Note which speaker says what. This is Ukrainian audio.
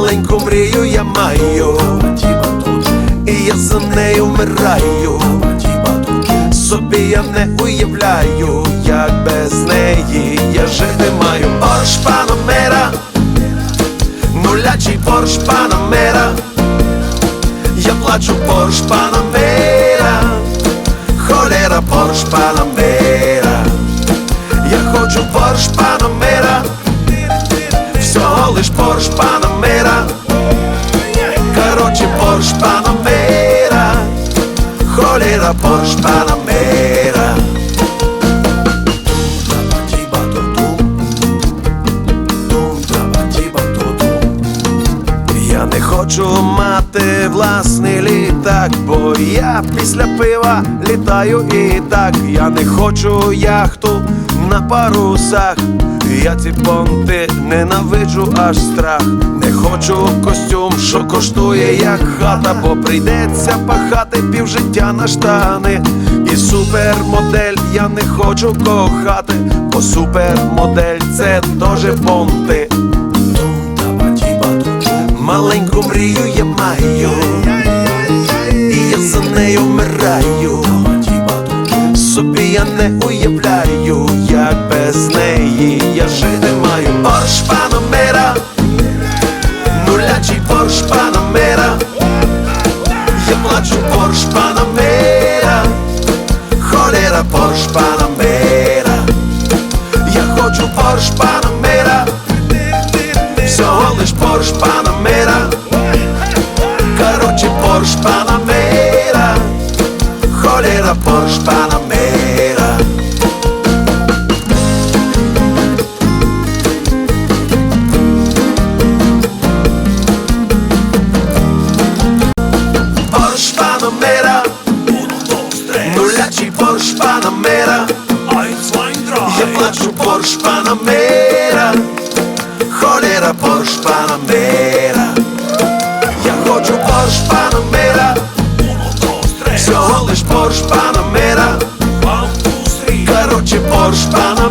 Speaker 1: Маленьку мрію я маю, і я за нею вмираю. Собі я не уявляю, як без неї я жити маю. Порш Панамера, нулячий Порш Панамера. Я плачу Порш Панамера, холера Порш Панамера. Я хочу Порш Панамера, всього лиш Порш Панамера. Холера Порш Панамера. Я не хочу мати власний літак, бо я після пива літаю і так. Я не хочу яхту на парусах. Я ці понти ненавиджу аж страх. Не хочу костюм, що коштує як хата, бо прийдеться пахати півжиття на штани. І супермодель я не хочу кохати, бо супермодель це теж понти. Маленьку мрію я маю, і я за нею вмираю. Собі я не уявляю, Я плачу Порш Панамера. Я хочу Порш Панамера, всього лиш Порш Панамера. Короче, Порш Панамера, Панамера, я плачу Порш Панамера, холера Порш Панамера, я хочу Порш Панамера, всього лиш Порш Панамера, короче Порш Панамера.